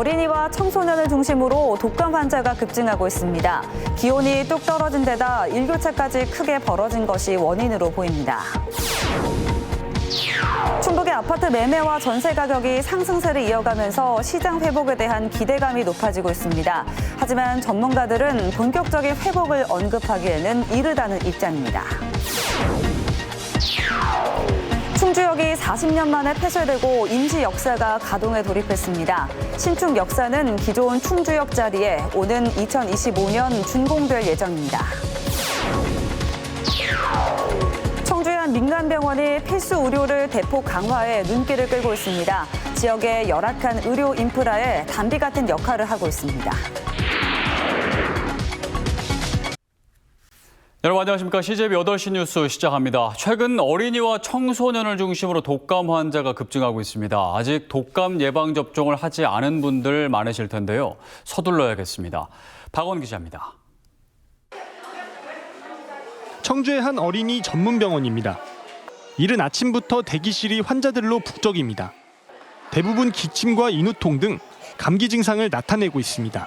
어린이와 청소년을 중심으로 독감 환자가 급증하고 있습니다. 기온이 뚝 떨어진 데다 일교차까지 크게 벌어진 것이 원인으로 보입니다. 충북의 아파트 매매와 전세 가격이 상승세를 이어가면서 시장 회복에 대한 기대감이 높아지고 있습니다. 하지만 전문가들은 본격적인 회복을 언급하기에는 이르다는 입장입니다. 충주역이 40년 만에 폐쇄되고 임시 역사가 가동에 돌입했습니다. 신축 역사는 기존 충주역 자리에 오는 2025년 준공될 예정입니다. 청주의 한 민간병원이 필수 의료를 대폭 강화해 눈길을 끌고 있습니다. 지역의 열악한 의료 인프라에 담비 같은 역할을 하고 있습니다. 여러분 안녕하십니까. CJB 8시 뉴스 시작합니다. 최근 어린이와 청소년을 중심으로 독감 환자가 급증하고 있습니다. 아직 독감 예방 접종을 하지 않은 분들 많으실 텐데요. 서둘러야겠습니다. 박원 기자입니다. 청주의 한 어린이 전문 병원입니다. 이른 아침부터 대기실이 환자들로 북적입니다. 대부분 기침과 인후통 등 감기 증상을 나타내고 있습니다.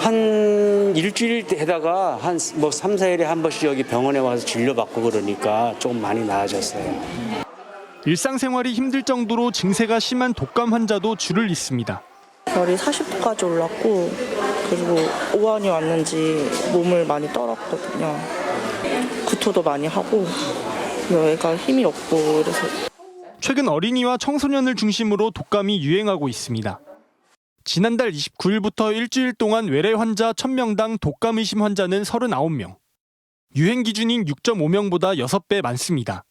한 일주일 되다가 한뭐 3, 4일에 한 번씩 여기 병원에 와서 진료받고 그러니까 조금 많이 나아졌어요. 일상생활이 힘들 정도로 증세가 심한 독감 환자도 줄을 잇습니다. 열이 40도까지 올랐고 그리고 오한이 왔는지 몸을 많이 떨었거든요. 구토도 많이 하고 애가 힘이 없고 그래서 최근 어린이와 청소년을 중심으로 독감이 유행하고 있습니다. 지난달 29일부터 일주일 동안 외래 환자 1000명당 독감 의심 환자는 39명. 유행 기준인 6.5명보다 6배 많습니다.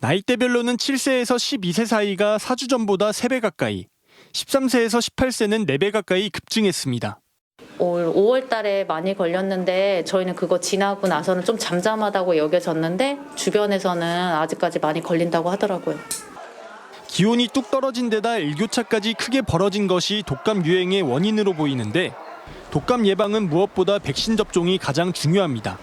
나이대별로는 7세에서 12세 사이가 4주 전보다 3배 가까이, 13세에서 18세는 4배 가까이 급증했습니다. 올 5월 달에 많이 걸렸는데 저희는 그거 지나고 나서는 좀 잠잠하다고 여겨졌는데 주변에서는 아직까지 많이 걸린다고 하더라고요. 기온이 뚝 떨어진 데다 일교차까지 크게 벌어진 것이 독감 유행의 원인으로 보이는데 독감 예방은 무엇보다 백신 접종이 가장 중요합니다.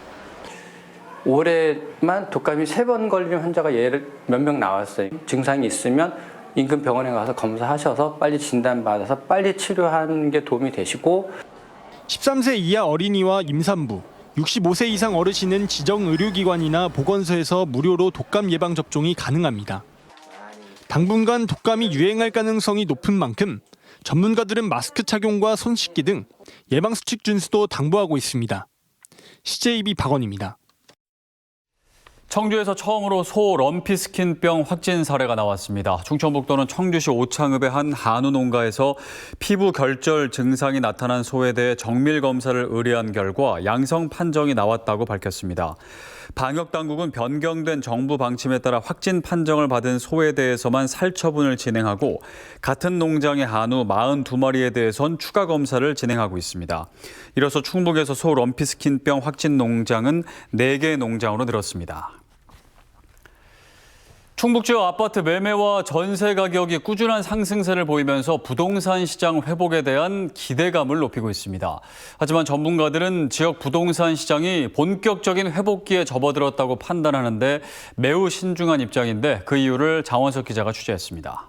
올해만 독감이 세 번 걸린 환자가 예를 몇 명 나왔어요. 증상이 있으면 인근 병원에 가서 검사하셔서 빨리 진단받아서 빨리 치료하는 게 도움이 되시고 13세 이하 어린이와 임산부, 65세 이상 어르신은 지정 의료기관이나 보건소에서 무료로 독감 예방 접종이 가능합니다. 당분간 독감이 유행할 가능성이 높은 만큼 전문가들은 마스크 착용과 손 씻기 등 예방 수칙 준수도 당부하고 있습니다. CJB 박원입니다. 청주에서 처음으로 소 럼피스킨병 확진 사례가 나왔습니다. 충청북도는 청주시 오창읍의 한 한우 농가에서 피부 결절 증상이 나타난 소에 대해 정밀 검사를 의뢰한 결과 양성 판정이 나왔다고 밝혔습니다. 방역 당국은 변경된 정부 방침에 따라 확진 판정을 받은 소에 대해서만 살처분을 진행하고 같은 농장의 한우 42마리에 대해선 추가 검사를 진행하고 있습니다. 이로써 충북에서 소 럼피스킨병 확진 농장은 4개 농장으로 늘었습니다. 충북 지역 아파트 매매와 전세 가격이 꾸준한 상승세를 보이면서 부동산 시장 회복에 대한 기대감을 높이고 있습니다. 하지만 전문가들은 지역 부동산 시장이 본격적인 회복기에 접어들었다고 판단하는데 매우 신중한 입장인데 그 이유를 장원석 기자가 취재했습니다.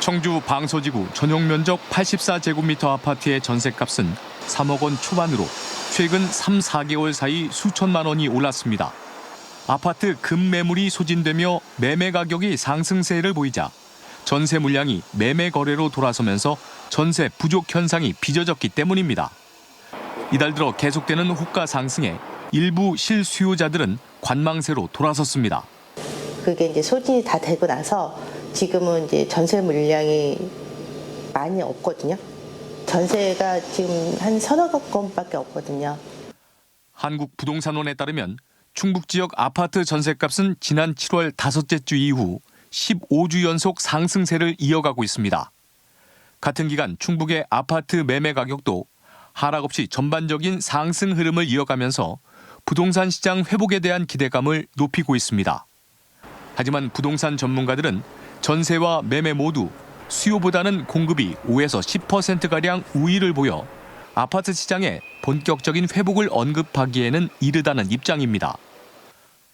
청주 방소지구 전용 면적 84제곱미터 아파트의 전셋값은 3억 원 초반으로 최근 3, 4개월 사이 수천만 원이 올랐습니다. 아파트 급매물이 소진되며 매매 가격이 상승세를 보이자 전세 물량이 매매 거래로 돌아서면서 전세 부족 현상이 빚어졌기 때문입니다. 이달 들어 계속되는 호가 상승에 일부 실수요자들은 관망세로 돌아섰습니다. 그게 이제 소진이 다 되고 나서 지금은 이제 전세 물량이 많이 없거든요. 전세가 지금 한 서너 건밖에 없거든요. 한국부동산원에 따르면 충북 지역 아파트 전셋값은 지난 7월 다섯째 주 이후 15주 연속 상승세를 이어가고 있습니다. 같은 기간 충북의 아파트 매매 가격도 하락 없이 전반적인 상승 흐름을 이어가면서 부동산 시장 회복에 대한 기대감을 높이고 있습니다. 하지만 부동산 전문가들은 전세와 매매 모두 수요보다는 공급이 5에서 10%가량 우위를 보여 아파트 시장의 본격적인 회복을 언급하기에는 이르다는 입장입니다.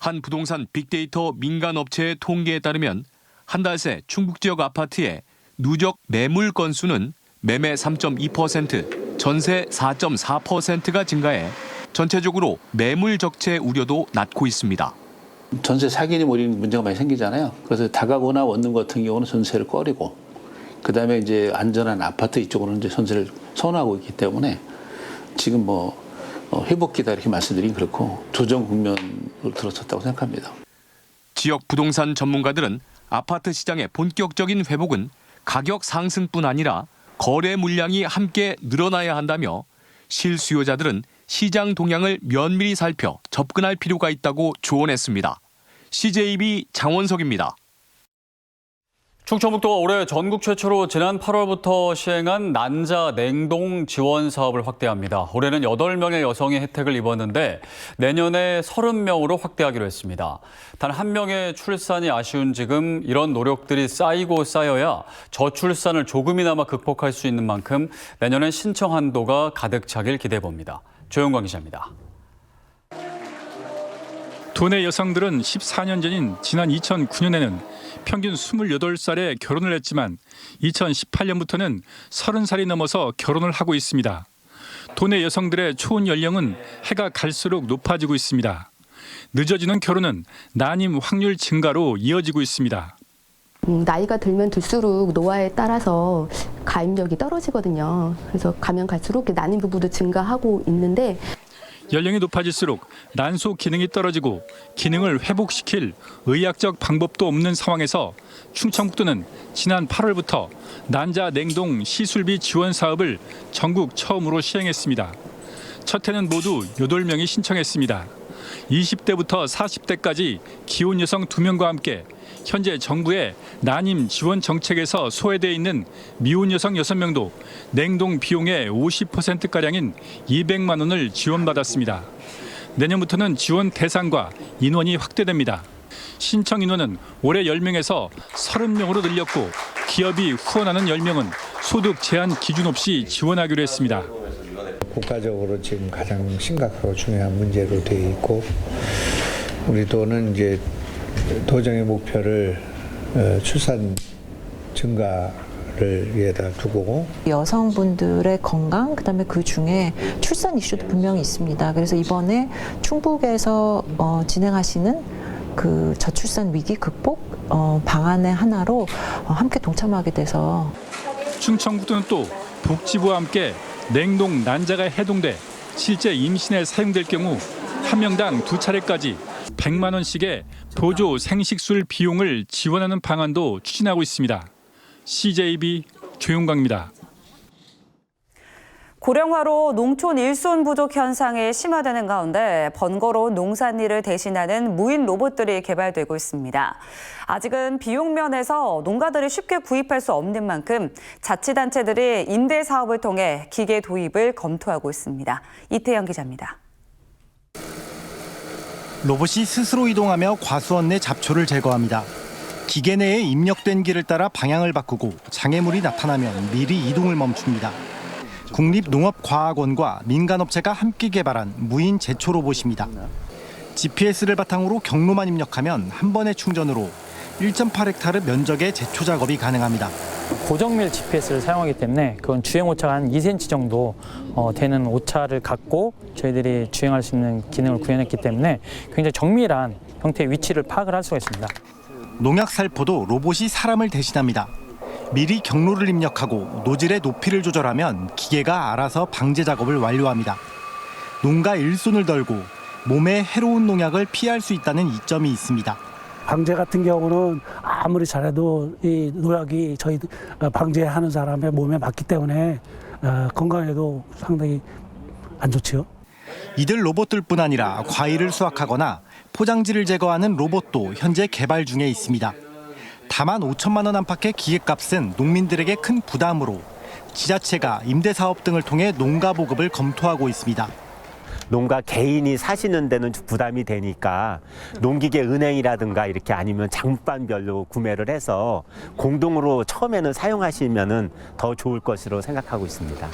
한 부동산 빅데이터 민간 업체의 통계에 따르면 한 달 새 충북 지역 아파트의 누적 매물 건수는 매매 3.2%, 전세 4.4%가 증가해 전체적으로 매물 적체 우려도 낮고 있습니다. 전세 사기니 뭐이 문제가 많이 생기잖아요. 그래서 다가구나 원룸 같은 경우는 전세를 꺼리고 그다음에 이제 안전한 아파트 이쪽으로는 이제 전세를 선호하고 있기 때문에 지금 뭐 어, 회복기다 이렇게 말씀드리긴 그렇고 조정 국면으로 들어섰다고 생각합니다. 지역 부동산 전문가들은 아파트 시장의 본격적인 회복은 가격 상승뿐 아니라 거래 물량이 함께 늘어나야 한다며 실수요자들은 시장 동향을 면밀히 살펴 접근할 필요가 있다고 조언했습니다. CJB 장원석입니다. 충청북도가 올해 전국 최초로 지난 8월부터 시행한 난자 냉동 지원 사업을 확대합니다. 올해는 8명의 여성이 혜택을 입었는데 내년에 30명으로 확대하기로 했습니다. 단 한 명의 출산이 아쉬운 지금 이런 노력들이 쌓이고 쌓여야 저출산을 조금이나마 극복할 수 있는 만큼 내년엔 신청 한도가 가득 차길 기대해 봅니다. 조영광 기자입니다. 도내 여성들은 14년 전인 지난 2009년에는 평균 28살에 결혼을 했지만 2018년부터는 30살이 넘어서 결혼을 하고 있습니다. 도내 여성들의 초혼 연령은 해가 갈수록 높아지고 있습니다. 늦어지는 결혼은 난임 확률 증가로 이어지고 있습니다. 음, 나이가 들면 들수록 노화에 따라서 가임력이 떨어지거든요. 그래서 가면 갈수록 난임 부부도 증가하고 있는데 연령이 높아질수록 난소 기능이 떨어지고 기능을 회복시킬 의학적 방법도 없는 상황에서 충청북도는 지난 8월부터 난자 냉동 시술비 지원 사업을 전국 처음으로 시행했습니다. 첫 해는 모두 8명이 신청했습니다. 20대부터 40대까지 기혼 여성 2명과 함께 현재 정부의 난임 지원 정책에서 소외돼 있는 미혼 여성 6명도 냉동 비용의 50%가량인 200만 원을 지원받았습니다. 내년부터는 지원 대상과 인원이 확대됩니다. 신청 인원은 올해 10명에서 30명으로 늘렸고 기업이 후원하는 10명은 소득 제한 기준 없이 지원하기로 했습니다. 국가적으로 지금 가장 심각하고 중요한 문제로 되어 있고 우리 도는 이제 도정의 목표를 어, 출산 증가 를 위에다 두고 여성분들의 건강 그다음에 그 중에 출산 이슈도 분명히 있습니다. 그래서 이번에 충북에서 어, 진행하시는 그 저출산 위기 극복 어, 방안의 하나로 어, 함께 동참하게 돼서 충청북도는 또 복지부와 함께 냉동 난자가 해동돼 실제 임신에 사용될 경우 한 명당 두 차례까지 100만 원씩의 보조 생식술 비용을 지원하는 방안도 추진하고 있습니다. CJB 조용광입니다. 고령화로 농촌 일손 부족 현상이 심화되는 가운데 번거로운 농산일을 대신하는 무인 로봇들이 개발되고 있습니다. 아직은 비용 면에서 농가들이 쉽게 구입할 수 없는 만큼 자치단체들이 임대 사업을 통해 기계 도입을 검토하고 있습니다. 이태영 기자입니다. 로봇이 스스로 이동하며 과수원 내 잡초를 제거합니다. 기계 내에 입력된 길을 따라 방향을 바꾸고 장애물이 나타나면 미리 이동을 멈춥니다. 국립농업과학원과 민간업체가 함께 개발한 무인 제초 로봇입니다. GPS를 바탕으로 경로만 입력하면 한 번의 충전으로 1.8헥타르 면적의 제초 작업이 가능합니다. 고정밀 GPS를 사용하기 때문에 그건 주행 오차가 한 2cm 정도 어, 되는 오차를 갖고 저희들이 주행할 수 있는 기능을 구현했기 때문에 굉장히 정밀한 형태의 위치를 파악을 할 수가 있습니다. 농약 살포도 로봇이 사람을 대신합니다. 미리 경로를 입력하고 노즐의 높이를 조절하면 기계가 알아서 방제 작업을 완료합니다. 농가 일손을 덜고 몸에 해로운 농약을 피할 수 있다는 이점이 있습니다. 방제 같은 경우는 아무리 잘해도 이 노약이 저희 방제하는 사람의 몸에 맞기 때문에 어, 건강에도 상당히 안 좋지요. 이들 로봇들뿐 아니라 과일을 수확하거나 포장지를 제거하는 로봇도 현재 개발 중에 있습니다. 다만 5천만 원 안팎의 기계값은 농민들에게 큰 부담으로 지자체가 임대 사업 등을 통해 농가 보급을 검토하고 있습니다. 농가 개인이 사시는 데는 부담이 되니까 농기계 은행이라든가 이렇게 아니면 장반별로 구매를 해서 공동으로 처음에는 사용하시면은 더 좋을 것으로 생각하고 있습니다.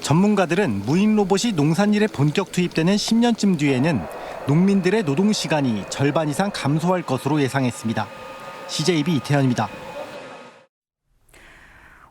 전문가들은 무인 로봇이 농산일에 본격 투입되는 10년쯤 뒤에는 농민들의 노동 시간이 절반 이상 감소할 것으로 예상했습니다. CJB 이태현입니다.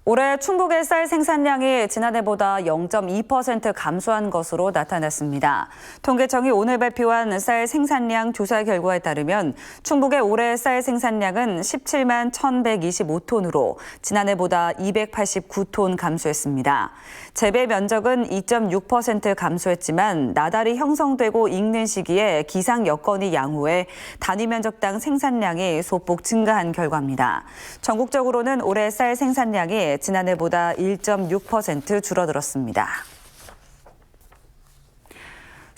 올해 충북의 쌀 생산량이 지난해보다 0.2% 감소한 것으로 나타났습니다. 통계청이 오늘 발표한 쌀 생산량 조사 결과에 따르면 충북의 올해 쌀 생산량은 17만 1,125톤으로 지난해보다 289톤 감소했습니다. 재배 면적은 2.6% 감소했지만 나달이 형성되고 익는 시기에 기상 여건이 양호해 단위 면적당 생산량이 소폭 증가한 결과입니다. 전국적으로는 올해 쌀 생산량이 지난해보다 1.6% 줄어들었습니다.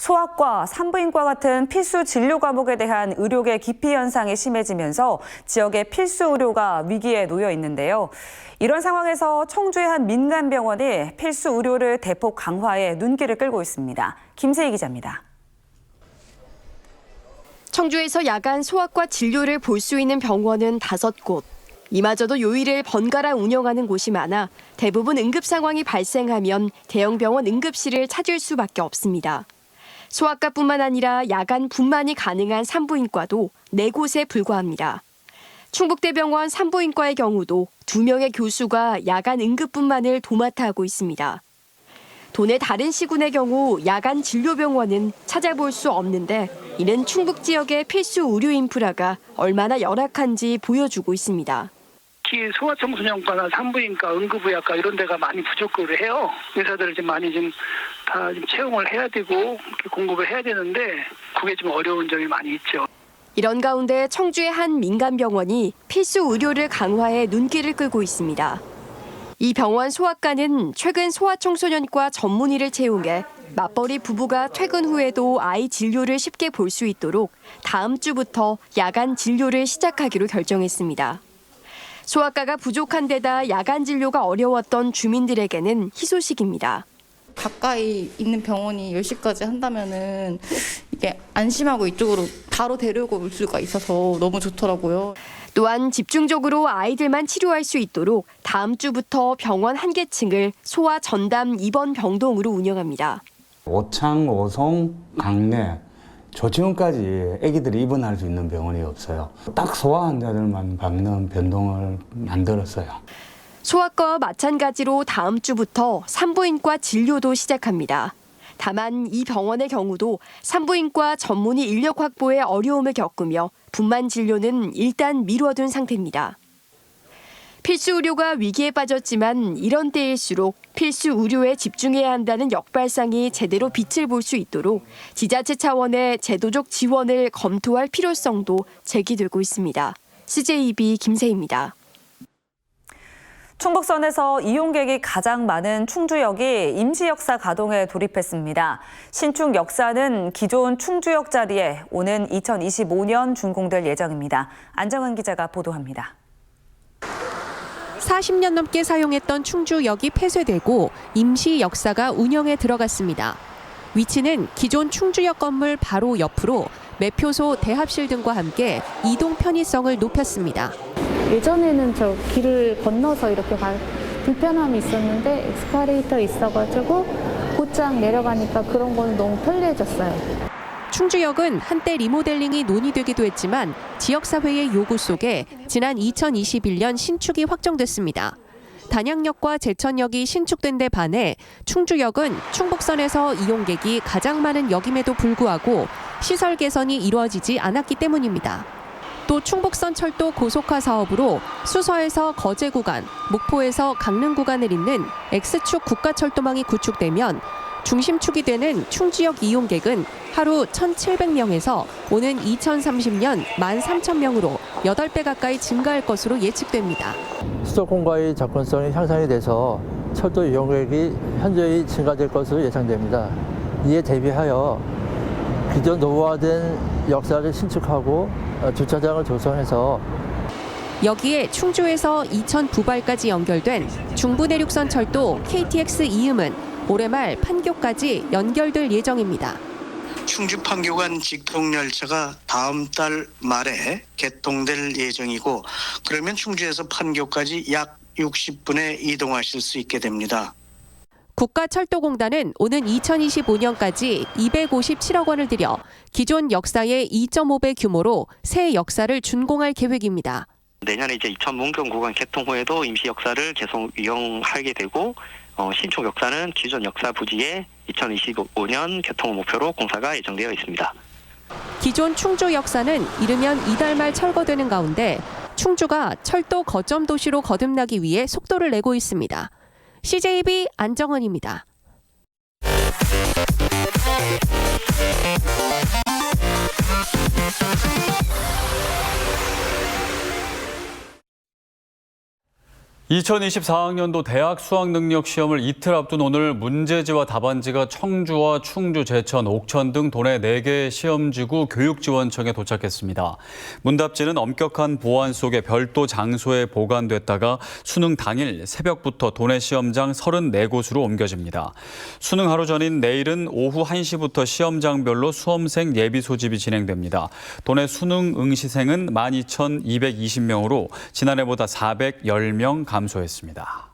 소아과, 산부인과 같은 필수 진료 과목에 대한 의료계 기피 현상이 심해지면서 지역의 필수 의료가 위기에 놓여 있는데요. 이런 상황에서 청주의 한 민간 병원이 필수 의료를 대폭 강화해 눈길을 끌고 있습니다. 김세희 기자입니다. 청주에서 야간 소아과 진료를 볼 수 있는 병원은 다섯 곳. 이마저도 요일을 번갈아 운영하는 곳이 많아 대부분 응급 상황이 발생하면 대형 병원 응급실을 찾을 수밖에 없습니다. 소아과뿐만 아니라 야간 분만이 가능한 산부인과도 네 곳에 불과합니다. 충북대병원 산부인과의 경우도 두 명의 교수가 야간 응급분만을 도맡아 하고 있습니다. 도내 다른 시군의 경우 야간 진료병원은 찾아볼 수 없는데 이는 충북 지역의 필수 의료 인프라가 얼마나 열악한지 보여주고 있습니다. 특히 소아청소년과나 산부인과, 응급의학과 이런 데가 많이 부족을 해요. 의사들을 좀 많이 좀다좀 채용을 해야 되고 공급을 해야 되는데 그게 좀 어려운 점이 많이 있죠. 이런 가운데 청주의 한 민간 병원이 필수 의료를 강화해 눈길을 끌고 있습니다. 이 병원 소아과는 최근 소아청소년과 전문의를 채용해 맞벌이 부부가 퇴근 후에도 아이 진료를 쉽게 볼 수 있도록 다음 주부터 야간 진료를 시작하기로 결정했습니다. 소아과가 부족한 데다 야간 진료가 어려웠던 주민들에게는 희소식입니다. 가까이 있는 병원이 10시까지 한다면은 이게 안심하고 이쪽으로 바로 데리고 올 수가 있어서 너무 좋더라고요. 또한 집중적으로 아이들만 치료할 수 있도록 다음 주부터 병원 한 개층을 소아 전담 입원 병동으로 운영합니다. 오창, 오송, 강내, 조치원까지 아기들이 입원할 수 있는 병원이 없어요. 딱 소아 환자들만 박는 병동을 만들었어요. 소아과와 마찬가지로 다음 주부터 산부인과 진료도 시작합니다. 다만 이 병원의 경우도 산부인과 전문의 인력 확보에 어려움을 겪으며 분만 진료는 일단 미뤄둔 상태입니다. 필수 의료가 위기에 빠졌지만 이런 때일수록 필수 의료에 집중해야 한다는 역발상이 제대로 빛을 볼 수 있도록 지자체 차원의 제도적 지원을 검토할 필요성도 제기되고 있습니다. CJB 김세희입니다. 충북선에서 이용객이 가장 많은 충주역이 임시역사 가동에 돌입했습니다. 신축 역사는 기존 충주역 자리에 오는 2025년 준공될 예정입니다. 안정은 기자가 보도합니다. 40년 넘게 사용했던 충주역이 폐쇄되고 임시 역사가 운영에 들어갔습니다. 위치는 기존 충주역 건물 바로 옆으로 매표소 대합실 등과 함께 이동 편의성을 높였습니다. 예전에는 저 길을 건너서 이렇게 갈 불편함이 있었는데 엑스카레이터 있어가지고 곧장 내려가니까 그런 거는 너무 편리해졌어요. 충주역은 한때 리모델링이 논의되기도 했지만 지역사회의 요구 속에 지난 2021년 신축이 확정됐습니다. 단양역과 제천역이 신축된 데 반해 충주역은 충북선에서 이용객이 가장 많은 역임에도 불구하고 시설 개선이 이루어지지 않았기 때문입니다. 또 충북선 철도 고속화 사업으로 수서에서 거제 구간, 목포에서 강릉 구간을 잇는 X축 국가철도망이 구축되면 중심축이 되는 충주역 이용객은 하루 1,700명에서 오는 2030년 13,000명으로 8배 가까이 증가할 것으로 예측됩니다. 수도권과의 접근성이 향상이 돼서 철도 이용객이 현저히 증가될 것으로 예상됩니다. 이에 대비하여 기존 노후화된 역사를 신축하고 주차장을 조성해서 여기에 충주에서 이천 부발까지 연결된 중부내륙선 철도 KTX 이음은 올해 말 판교까지 연결될 예정입니다. 충주 판교간 직통 열차가 다음 달 말에 개통될 예정이고 그러면 충주에서 판교까지 약 60분에 이동하실 수 있게 됩니다. 국가철도공단은 오는 2025년까지 257억 원을 들여 기존 역사의 2.5배 규모로 새 역사를 준공할 계획입니다. 내년에 이제 이천 문경 구간 개통 후에도 임시 역사를 계속 이용하게 되고 어, 신축 역사는 기존 역사 부지에 2025년 개통을 목표로 공사가 예정되어 있습니다. 기존 충주 역사는 이르면 이달 말 철거되는 가운데 충주가 철도 거점 도시로 거듭나기 위해 속도를 내고 있습니다. CJB 안정원입니다. (2024학년도) 대학 수학능력 시험을 이틀 앞둔 오늘 문제지와 답안지가 청주와 충주, 제천, 옥천 등 도내 4개 시험지구 교육지원청에 도착했습니다. 문답지는 엄격한 보안 속에 별도 장소에 보관됐다가 수능 당일 새벽부터 도내 시험장 34곳으로 옮겨집니다. 수능 하루 전인 내일은 오후 1시부터 시험장별로 수험생 예비 소집이 진행됩니다. 도내 수능 응시생은 12,220명으로 지난해보다 410명 감 소했습니다.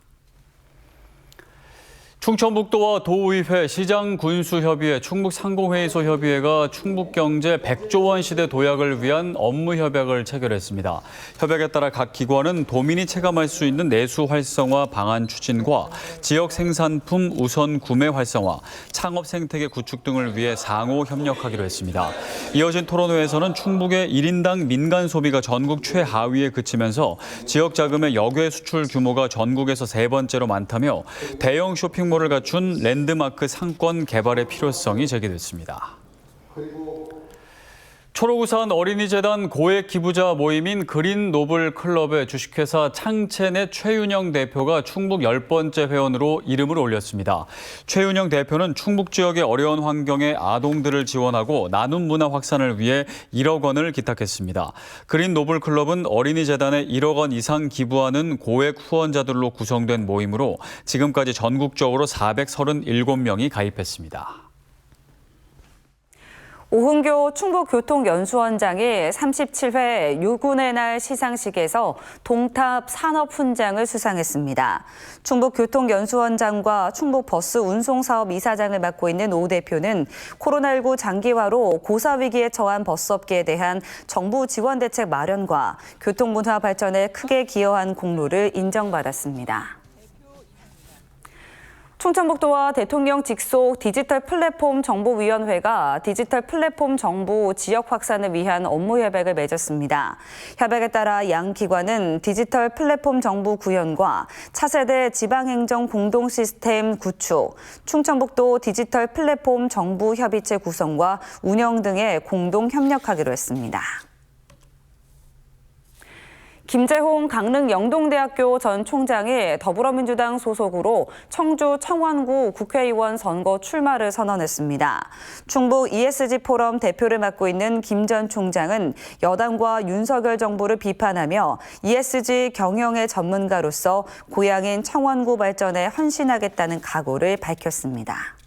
충청북도와 도의회, 시장군수협의회, 충북상공회의소 협의회가 충북경제 100조 원 시대 도약을 위한 업무 협약을 체결했습니다. 협약에 따라 각 기관은 도민이 체감할 수 있는 내수 활성화 방안 추진과 지역 생산품 우선 구매 활성화, 창업 생태계 구축 등을 위해 상호 협력하기로 했습니다. 이어진 토론회에서는 충북의 1인당 민간 소비가 전국 최하위에 그치면서 지역 자금의 역외 수출 규모가 전국에서 세 번째로 많다며 대형 쇼핑몰 을 갖춘 랜드마크 상권 개발의 필요성이 제기됐습니다. 초록우산 어린이재단 고액 기부자 모임인 그린 노블 클럽의 주식회사 창첸의 최윤영 대표가 충북 열 번째 회원으로 이름을 올렸습니다. 최윤영 대표는 충북 지역의 어려운 환경의 아동들을 지원하고 나눔 문화 확산을 위해 1억 원을 기탁했습니다. 그린 노블 클럽은 어린이재단에 1억 원 이상 기부하는 고액 후원자들로 구성된 모임으로 지금까지 전국적으로 437명이 가입했습니다. 오흥교 충북교통연수원장이 37회 유군의 날 시상식에서 동탑 산업훈장을 수상했습니다. 충북교통연수원장과 충북버스 운송사업 이사장을 맡고 있는 오 대표는 코로나19 장기화로 고사위기에 처한 버스업계에 대한 정부 지원 대책 마련과 교통문화 발전에 크게 기여한 공로를 인정받았습니다. 충청북도와 대통령 직속 디지털 플랫폼 정보위원회가 디지털 플랫폼 정보 지역 확산을 위한 업무 협약을 맺었습니다. 협약에 따라 양 기관은 디지털 플랫폼 정보 구현과 차세대 지방행정 공동 시스템 구축, 충청북도 디지털 플랫폼 정부 협의체 구성과 운영 등에 공동 협력하기로 했습니다. 김재홍 강릉 영동대학교 전 총장이 더불어민주당 소속으로 청주 청원구 국회의원 선거 출마를 선언했습니다. 충북 ESG 포럼 대표를 맡고 있는 김 전 총장은 여당과 윤석열 정부를 비판하며 ESG 경영의 전문가로서 고향인 청원구 발전에 헌신하겠다는 각오를 밝혔습니다.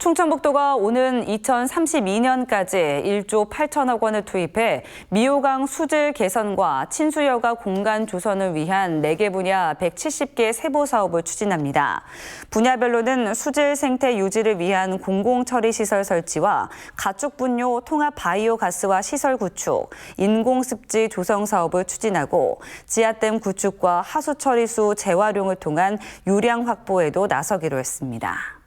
충청북도가 오는 2032년까지 1조 8천억 원을 투입해 미호강 수질 개선과 친수여가 공간 조성을 위한 4개 분야 170개 세부 사업을 추진합니다. 분야별로는 수질 생태 유지를 위한 공공처리 시설 설치와 가축 분뇨 통합 바이오 가스화 시설 구축, 인공 습지 조성 사업을 추진하고 지하댐 구축과 하수 처리수 재활용을 통한 유량 확보에도 나서기로 했습니다.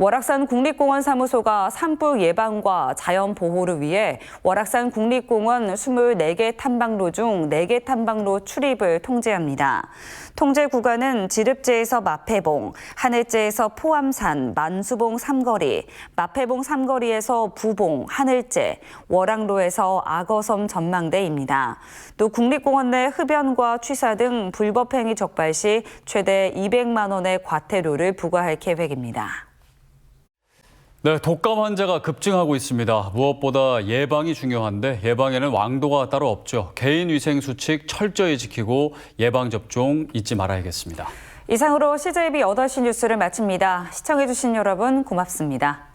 월악산 국립공원 사무소가 산불 예방과 자연 보호를 위해 월악산 국립공원 24개 탐방로 중 4개 탐방로 출입을 통제합니다. 통제 구간은 지릅제에서 마패봉, 하늘제에서 포암산, 만수봉 삼거리, 마패봉 삼거리에서 부봉, 하늘제, 월악로에서 악어섬 전망대입니다. 또 국립공원 내 흡연과 취사 등 불법 행위 적발 시 최대 200만 원의 과태료를 부과할 계획입니다. 네, 독감 환자가 급증하고 있습니다. 무엇보다 예방이 중요한데 예방에는 왕도가 따로 없죠. 개인 위생 수칙 철저히 지키고 예방 접종 잊지 말아야겠습니다. 이상으로 CJB 8시 뉴스를 마칩니다. 시청해 주신 여러분 고맙습니다.